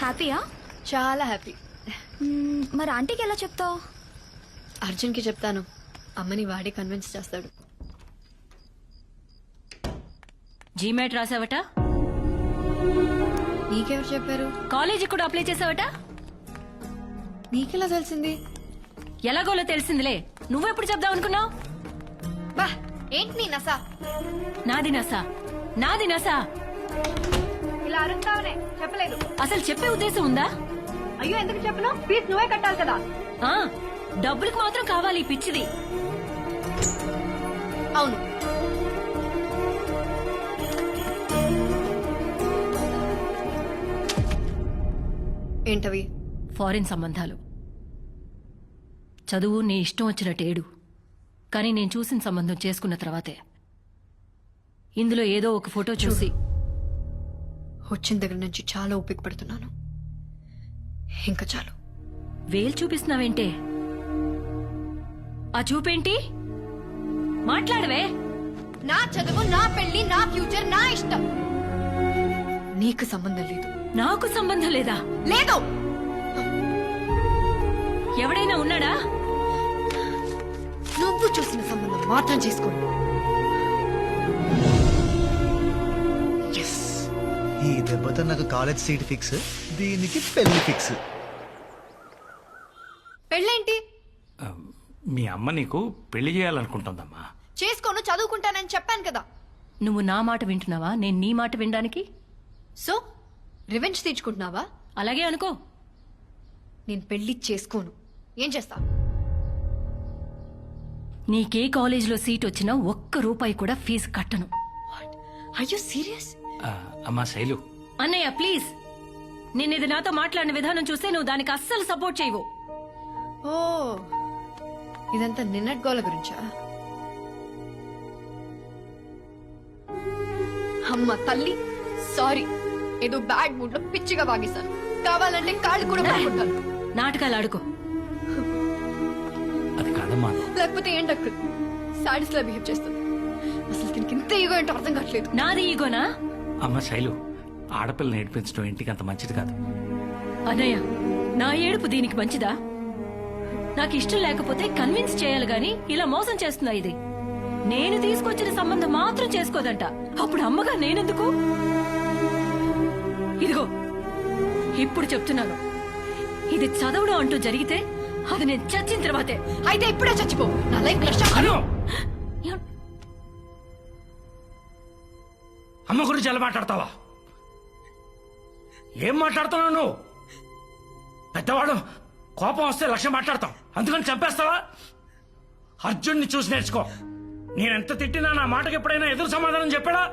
హ్యాపీయా చాలా హ్యాపీ మ్మ్, మరి ఆంటీకి ఎలా చెప్తావు? అర్జున్కి చెప్తాను. అమ్మని వాడి కన్విన్స్ చేస్తాడు. జీమేట్ రాసావట? నీకెవరు చెప్పారు? కాలేజీ కూడా అప్లై చేసావట? నీకెలా తెలిసింది? ఎలాగోలో తెలిసిందిలే. నువ్వెప్పుడు చెప్దాం అనుకున్నావు? బా! ఏంటి నీ నసా? నాది నసా. నాది నసా. ఇలా అరుస్తావనే? చెప్పలేదు. అసలు చెప్పే ఉద్దేశం ఉందా? అయ్యో ఎందుకు చెప్పను? ఫీజు నువ్వే కట్టాలి కదా. ఆ డబ్బులకు మాత్రం కావాలి ఈ పిచ్చిది. అవును. ఏంటవి? ఫారిన్ సంబంధాలు. చదువు నీ ఇష్టం వచ్చినట్టు ఏడు. కానీ నేను చూసిన సంబంధం చేసుకున్న తర్వాతే. ఇందులో ఏదో ఒక ఫోటో చూసి వచ్చిన దగ్గర నుంచి చాలా ఓపిక పడుతున్నాను ఇంకా చాలు. వేలు చూపిస్తున్నావేంటే? ఆ చూపేంటి? మాట్లాడవే. నా చదువు నా పెళ్ళి నా ఫ్యూచర్ నా ఇష్టం. నీకు సంబంధం లేదు. నాకు సంబంధం లేదా? లేదు. ఎవడైనా ఉన్నాడా? నువ్వు చూసిన సంబంధం మాత్రం చేసుకోండి ఈ దెబ్బతో నాకు కాలేజ్ సీట్ ఫిక్స్ దీనికి పెళ్ళి ఫిక్స్ పెళ్ళేంటి? మీ అమ్మ నీకు పెళ్ళి చేయాలనుకుంటుందమ్మా. చేసుకోను చదువుకుంటానని చెప్పాను కదా. నువ్వు నా మాట వింటున్నావా? నేను నీ మాట వినడానికి? సో రివెంజ్ తీర్చుకుంటున్నావా? అలాగే అనుకో. నేను పెళ్ళి చేసుకోను. ఏం చేస్తా? నీకే కాలేజీలో సీట్ వచ్చినా ఒక్క రూపాయి కూడా ఫీజు కట్టను. అయ్యో సీరియస్ ఆ, అమ్మా శైలు. అన్నయ్య ప్లీజ్. నేను ఇది నాతో మాట్లాడిన విధానం చూస్తే నువ్వు దానికి అస్సలు సపోర్ట్ చేయవు. ఓ ఇదంతా నిన్నటి గోల గురించా? అమ్మ తల్లి సారీ. ఏదో బ్యాడ్ మూడ్లో పిచ్చిగా వాగేశాను. కావాలంటే కాళ్ళు కూడా పట్టుకుంటాను. నాటకాలు ఆడుకో. అది కాదమ్మా. లేకపోతే ఏంటక్కడ సాడీస్ లా బిహేవ్ చేస్తుంది. అసలు దీనికి ఇంత ఈగో ఏంటో అర్థం కావట్లేదు. నాది ఈగోనా? అమ్మ శైలు ఆడపిల్లని నేర్పించడం ఇంటికి అంత మంచిది కాదు. అన్నయ్య నా ఏడుపు దీనికి మంచిదా? నాకు ఇష్టం లేకపోతే కన్విన్స్ చేయాలి గాని ఇలా మోసం చేస్తుందా ఇది. నేను తీసుకొచ్చిన సంబంధం మాత్రం చేసుకోదంట. అప్పుడు అమ్మగా నేనెందుకు? ఇదిగో ఇప్పుడు చెప్తున్నాను. ఇది చదవడం అంటూ జరిగితే అది నేను చచ్చిన తర్వాతే. అయితే ఇప్పుడే చచ్చిపో. నా లైఫ్ అమ్మ గురించి ఎలా మాట్లాడతావా? ఏం మాట్లాడుతున్నావు నువ్వు? పెద్దవాడు కోపం వస్తే లక్ష్యం మాట్లాడతాం. అందుకని చంపేస్తావా? అర్జున్ని చూసి నేర్చుకో. నేనెంత తిట్టినా నా మాటకి ఎప్పుడైనా ఎదురు సమాధానం చెప్పాడా?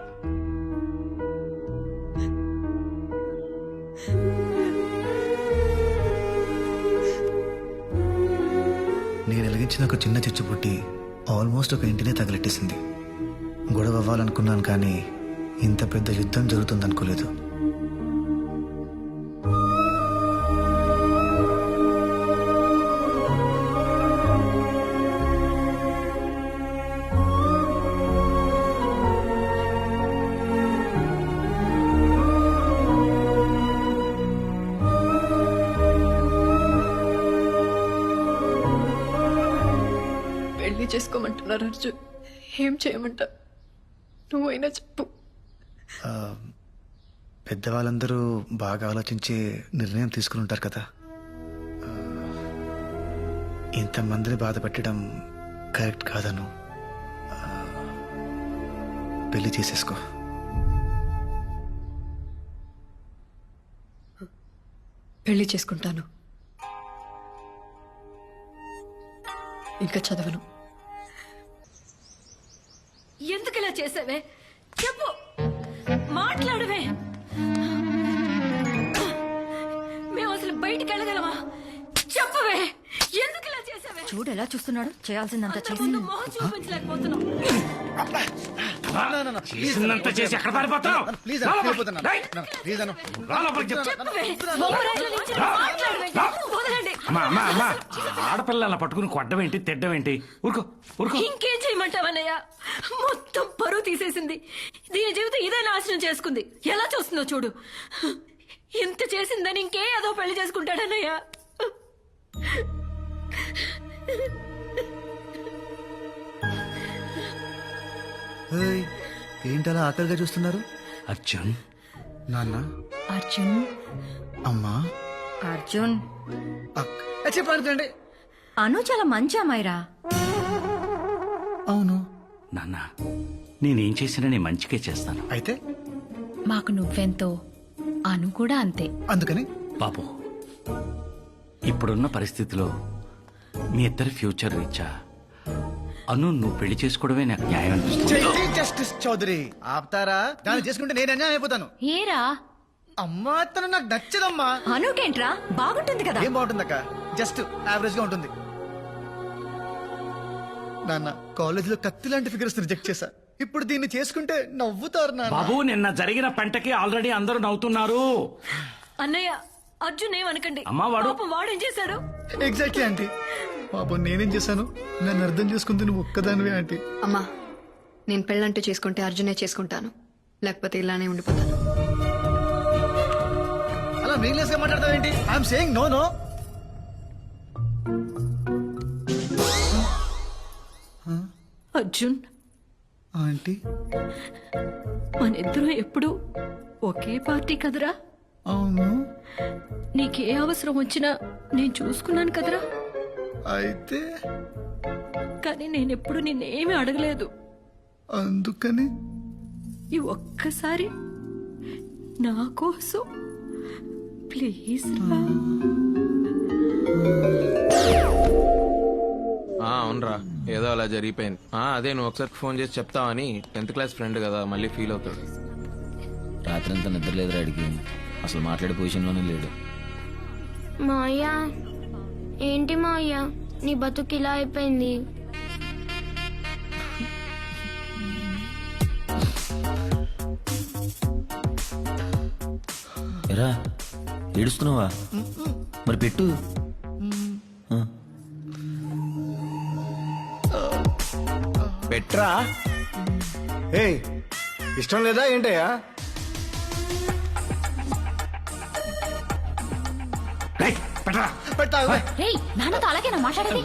నేను వెలిగించిన ఒక చిన్న చిచ్చుబుట్టి ఆల్మోస్ట్ ఒక ఇంటినే తగిలెట్టేసింది. గొడవ అవ్వాలనుకున్నాను కానీ ఇంత పెద్ద యుద్ధం జరుగుతుంది అనుకోలేదు పెళ్ళి చేసుకోమంటున్నారు అర్జున్. ఏం చేయమంటా నువ్వైనా చెప్పు. పెద్దవాళ్ళందరూ బాగా ఆలోచించి నిర్ణయం తీసుకుని ఉంటారు కదా. ఇంతమందిని బాధ పెట్టడం కరెక్ట్ కాదను. పెళ్ళి చేసేసుకో. పెళ్ళి చేసుకుంటాను. ఇంకా చదవను. ఎందుకు ఇలా చేసావే? మాట్లాడవే. మేము అసలు బయటికి వెళ్ళగలమా? చెప్పవే. ఎందుకు ఇలా చేసావే? చూడు ఎలా చూస్తున్నాడు. చేయాల్సిందంతా మొహం చూపించలేకపోతున్నాం. చేసిందంతా చేసి ఎక్కడ పారిపోతున్నావు ప్లీజ్ రా లోపలికి. డేయ్, ప్లీజ్ అను రా లోపలికి చెప్తా. చెప్పవే మొహరాయిల నుంచి మాట్లాడవే వదలండి అమ్మా అమ్మా అమ్మా. ఆడపిల్ల అలా పట్టుకుని కొట్టడం ఏంటి తిట్టడం ఏంటి ఊరుకో ఊరుకో. ఇంకేం చేయమంటావన్నయ్య? మొత్తం పరువు తీసేసింది. దీని జీవితం ఇదే నాశనం చేసుకుంది. ఎలా చూస్తుందో చూడు. ఇంత చేసిందని ఇంకే ఏదో పెళ్ళి చేసుకుంటాడన్నయ్య. ఏయ్, ఏంటలా ఆకలిగా చూస్తున్నారు? అర్జున్. నాన్న? అర్జున్? అమ్మా? అర్జున్. చెప్పండి అను చాలా మంచి అమ్మాయిరా అవును. నాన్న నేనేం చేసినా నీ మంచికే చేస్తాను. అయితే? మాకు నువ్వెంతో అను కూడా అంతే. అందుకని? బాబు ఇప్పుడున్న పరిస్థితిలో మీ ఇద్దరి ఫ్యూచర్ రీచా అను నువ్వు పెళ్ళి చేసుకోవడమే నాకు న్యాయం అనిపిస్తుంది. జస్టిస్ చౌదరి. ఆపుతారా? దాన్ని చేసుకుంటే నేను అన్యాయం అయిపోతాను. ఏరా? అమ్మా తను నాకు నచ్చదమ్మా. అనుకేంట్రా? బాగుంటుంది కదా. ఏం బాగుంటుందక్క? జస్ట్ యావరేజ్గా ఉంటుంది. నాన్న కాలేజ్లో కత్తి లాంటి ఫిగర్స్ రిజెక్ట్ చేశా. ఇప్పుడు దీన్ని చేసుకుంటే నవ్వుతారు నాన్న. బాబు నిన్న జరిగిన పంటకి ఆల్రెడీ అందరూ నవ్వుతున్నారు. అన్నయ్య అర్జున్ ఏమనకండి? అమ్మా, వాడు- పాపం వాడేం చేశాడు? ఎగ్జాక్ట్లీ ఆంటీ పాపం నేనేం చేశాను? నన్ను అర్థం చేసుకుంది నువ్వు ఒక్కదానివే ఆంటీ. అమ్మా నేను పెళ్ళంటూ చేసుకుంటే అర్జునే చేసుకుంటాను. లేకపోతే ఇలానే ఉండిపోతాను. అలా మీనింగ్లెస్గా మాట్లాడతావు ఏంటి? I'm saying no no Arjun. Aunty. మనిద్దరం ఎప్పుడు ఒకే పార్టీ కదరా? అవును. నీకే అవసరం వచ్చినా నేను చూసుకున్నాను కదరా? అయితే కానీ నేనెప్పుడు నిన్నేమీ అడగలేదు. అందుకని ఈ ఒక్కసారి నా కోసం ప్లీజ్ రా. ఆ, అవునరా. ఏదో అలా జరిగిపోయింది. ఆ, అదే నువ్వు ఒకసారి ఫోన్ చేసి చెప్తావని టెన్త్ క్లాస్ ఫ్రెండ్ కదా మళ్ళీ ఫీల్ అవుతాడు. రాత్రంతా నిద్ర లేదురా అడిగి. అసలు మాట్లాడే పొజిషన్లోనే లేడు. మాయా ఏంటి మాయా నీ బతుకు ఇలా అయిపోయింది. ఎరా ఏడుస్తున్నావా? మరి పెట్టు. ఆ, బెట్రా ఏయ్ ఇష్టం లేదా ఏంటయ్యా? రేయ్, పెట్టరా నాన్నతో అలాగే నా మాట్లాడేది.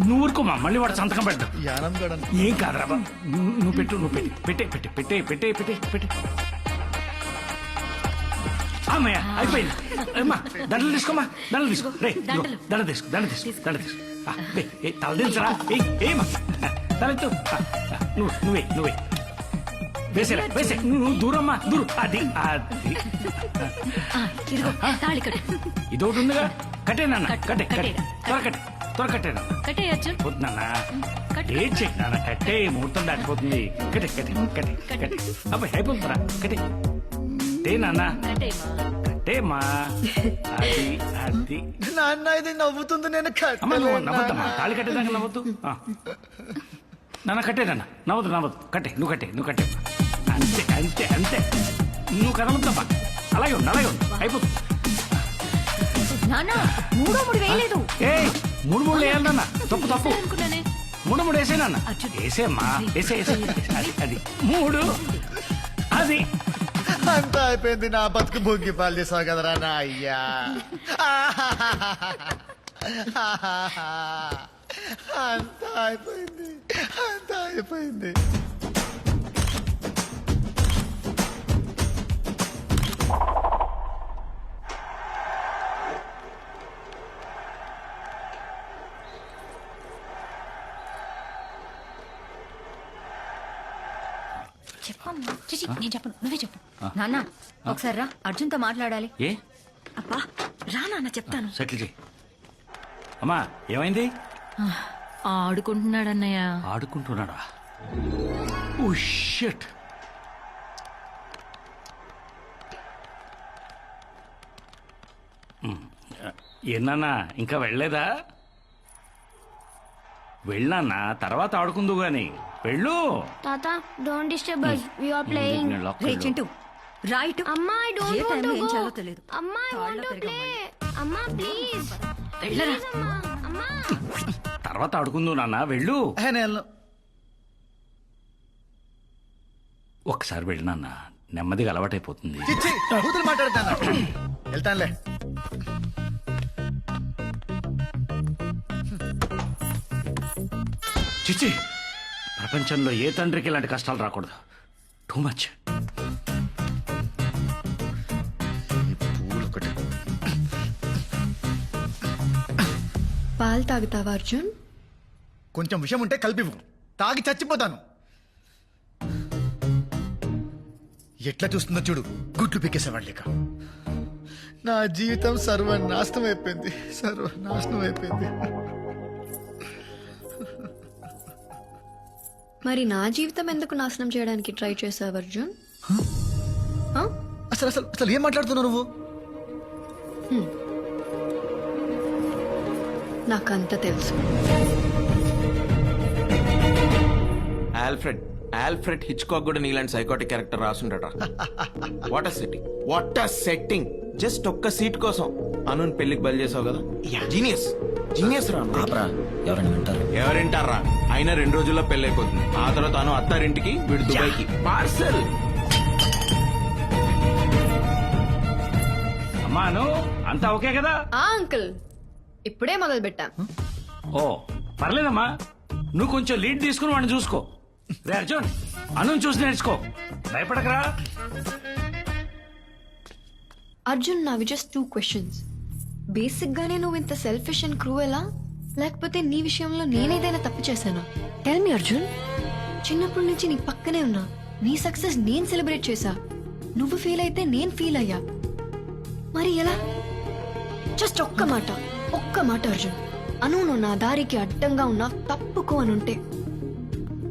నువ్వు ఊరుకోమా మళ్ళీ వాడు సంతకం పెట్టు యానం గడన్ ఏం కాదురా. నువ్వు నువ్వు పెట్టు నువ్వు పెట్టి. పెట్టే పెట్టే పెట్టే పెట్టే పెట్టే పెట్టే. అమ్మయ్య అయిపోయింది. అమ్మా దండలు తీసుకోమా దండలు తీసుకో. రే ఇదిగో, దండ తీసుకో దండ తీసుకో దండ తీసుకో. ఆ, ఏ, ఏ, తల దించరా? ఏయ్ ఏమా? తలెత్తు ఆ, ఆ, నువ్వు నువ్వే నువ్వే. వేసేరా వేసే. నువ్వు దూరమ్మా దూరం. అది అది. ఇదిగో తాళి కట్టు. ఇది ఒకటి ఉందిగా? కట్టే నాన్న. కట్టు, కట్టే కట్టే. కట్టేరా, త్వర కట్టే త్వర కట్టే నాన్న. కట్టే అర్జున్ వద్దు నాన్న. కట్టు. చెక్ నాన్న? కట్టే ముహూర్తం దాటిపోతుంది. కట్టే కట్టే కట్టే కట్టే. అబ్బాయి అయిపోతుందిరా. కట్టే. కట్టే నాన్న. కట్టేయమ్మా. కట్టేమా అది అది. నాన్న ఇది నవ్వుతుంది నేను అమ్మ నువ్వు కట్టలేను? నవ్వద్దమ్మా. నాన్న. తాళి కట్టేదాకా నవ్వద్దు. ఆ. నాన్న కట్టే నాన్న. నవ్వదు నవ్వదు. కట్టే నువ్వు కట్టే నువ్వు కట్టే. అంతే అంతే అంతే. నువ్వు కదలొద్దమ్మా అలాగే ఉండు అలాగే ఉండు. అయిపోతుంది. నాన్న మూడో మూడు వేయలేదు. ఏయ్ మూడు మూడు వేయాలన్నా తప్పు తప్పు. అనుకున్నానే మూడు మూడు వేసేనన్న. వేసేమ్మా వేసే వేసే అది అది. మూడు. అది. అంతా అయిపోయింది నా బతుకు భోగి పాలు చేసావు కదరా నా అయ్యా అంతా అయిపోయింది. అంతా అయిపోయింది. చెప్పమ్మా. చిచి నేను చెప్పను. నువ్వే చెప్పు. నాన్న ఒకసారి రా. అర్జున్తో మాట్లాడాలి. ఏ? అబ్బా రా నాన్న చెప్తాను. సెటిల్ చేయి అమ్మా ఏమైంది? ఆడుకుంటున్నాడన్నయ్య. ఆడుకుంటున్నాడా? Oh shut. ఏనా ఇంకా వెళ్ళలేదా? వెళ్ళానా తర్వాత ఆడుకుందు గాని. వెళ్ళు. తాత don't disturb us. we are playing. నేను lock రే లో- చింటూ. రైట్ అమ్మా I don't want to go అమ్మా ఐ వాంట్ టు ప్లే అమ్మా ప్లీజ్ వెళ్ళరా? తర్వాత ఆడుకుందు నాన్న వెళ్ళు. ఏ, నేను వెళ్ళను. ఒకసారి వెళ్ళినాన్న నెమ్మదిగా అలవాటైపోతుంది. మాట్లాడతాను వెళ్తానులే. చిచ్చి ప్రపంచంలో ఏ తండ్రికి ఇలాంటి కష్టాలు రాకూడదు. టూ మచ్ పాలు తాగుతావా అర్జున్? కొంచెం విషయం ఉంటే కలిపివు తాగి చచ్చిపోతాను. ఎట్లా చూస్తుందో చూడు. గుడ్లు పీకేసేవాళ్ళు లేక నా జీవితం సర్వనాశనం అయిపోయింది. సర్వనాశనం అయిపోయింది. మరి నా జీవితం ఎందుకు నాశనం చేయడానికి ట్రై చేసావు అర్జున్? అసలు అసలు అసలు ఏం మాట్లాడుతున్నావు నువ్వు? నాకంత తెలుసు. ఆల్ఫ్రెడ్ ఆల్ఫ్రెడ్ హిచ్కాక్ కూడా నీలాంటి psychotic character రాసుండట. What a setting what a setting just ఒక్క సీట్ కోసం. అనున్ పెళ్ళికి బయలు చేసావు కదా? జీనియస్ జీనియస్ రా అన్న. ఆపరా. ఎవరైనా వింటారు? ఎవరింటారా? అయినా రెండు రోజుల్లో పెళ్ళి అయిపోతుంది ఆ తర్వాత అను అత్తారింటికి వీడు దుబాయ్కి. పార్సల్ అమ్మాను అంతా ఓకే కదా? ఆ అంకుల్. ఇప్పుడే మొదలు పెట్టా ఓ పర్లేదమ్మా. నువ్వు కొంచెం లీడ్ తీసుకుని వాడిని చూసుకో. రే అర్జున్ అను చూసి నేర్చుకో. భయపడకరా. అర్జున్ నావి జస్ట్ టూ క్వశ్చన్స్ బేసిక్ గానే నువ్వు ఇంత సెల్ఫిష్ అండ్ క్రూవెలా లేకపోతే నీ విషయంలో నేనేదైనా తప్పు చేశానా? Tell me Arjun. చిన్నప్పటి నుంచి నీ పక్కనే ఉన్నా. నీ సక్సెస్ నేను సెలబ్రేట్ చేశా. నువ్వు ఫీల్ అయితే నేను ఫీల్ అయ్యా. మరి ఎలా? జస్ట్ ఒక్క మాట. ఒక్క మాట అర్జున్. అను నువ్వు నా దారికి అడ్డంగా ఉన్నా తప్పుకో అని ఉంటే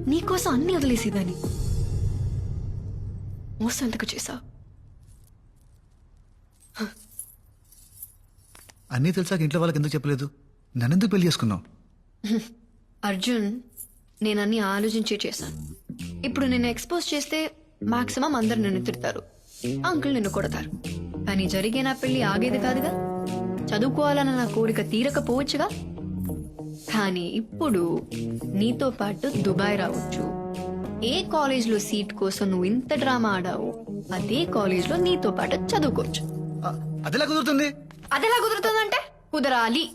నీకోసం అన్ని వదిలేసేదాన్ని. మోసం ఎందుకు చేశా అన్నీ తెలిసాక ఇంట్లో వాళ్ళకి ఎందుకు చెప్పలేదు? నన్నెందుకు పెళ్ళి చేసుకున్నావు? అర్జున్ నేను అన్ని ఆలోచించే చేశాను. ఇప్పుడు నిన్ను ఎక్స్పోజ్ చేస్తే మాక్సిమం అందరు నిన్ను తిడతారు. అంకుల్ నిన్ను కొడతారు. కానీ జరిగే నా పెళ్ళి ఆగేది కాదుగా? చదువుకోవాలన్న నా కోరిక తీరకపోవచ్చుగా? కానీ ఇప్పుడు నీతో పాటు దుబాయ్ రావచ్చు. ఏ కాలేజ్లో సీట్ కోసం నువ్వు ఇంత డ్రామా ఆడావు అదే కాలేజ్లో నీతో పాటు చదువుకోవచ్చు. అదెలా కుదురుతుంది? అదెలా కుదురుతుందంటే? కుదరాలి.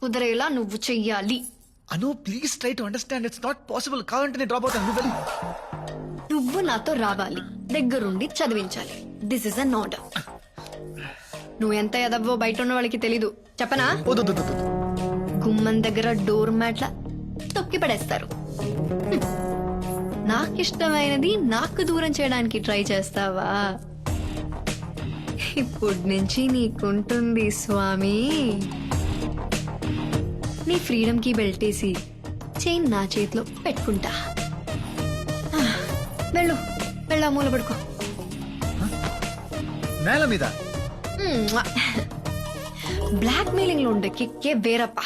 కుదరేలా నువ్వు చెయ్యాలి. Anu please try to understand it's not possible. కావాలంటే నేను డ్రాప్ అవుతాను. నువ్వు. నువ్వు నాతో రావాలి. దగ్గరుండి చదివించాలి. దిస్ ఇస్ అన్ ఆర్డర్ నువ్వు ఎంత ఎదవ్వో బయట ఉన్న వాళ్ళకి తెలీదు. చెప్పనా. గుమ్మం దగ్గర డోర్ మ్యాట్ల తొక్కి పడేస్తారు. హ్మ్. నాకిష్టమైనది నాకు దూరం చేయడానికి ట్రై చేస్తావా? ఇప్పటి నుంచి నీకుంటుంది స్వామి. నీ ఫ్రీడమ్కి బెల్టేసి చైన్ నా చేతిలో పెట్టుకుంటా. వెళ్ళు వెళ్ళా మూల పడుకో. నేల మీద? Hmm, బ్లాక్ మెయిలింగ్లో ఉండే కిక్కే వేరప్ప.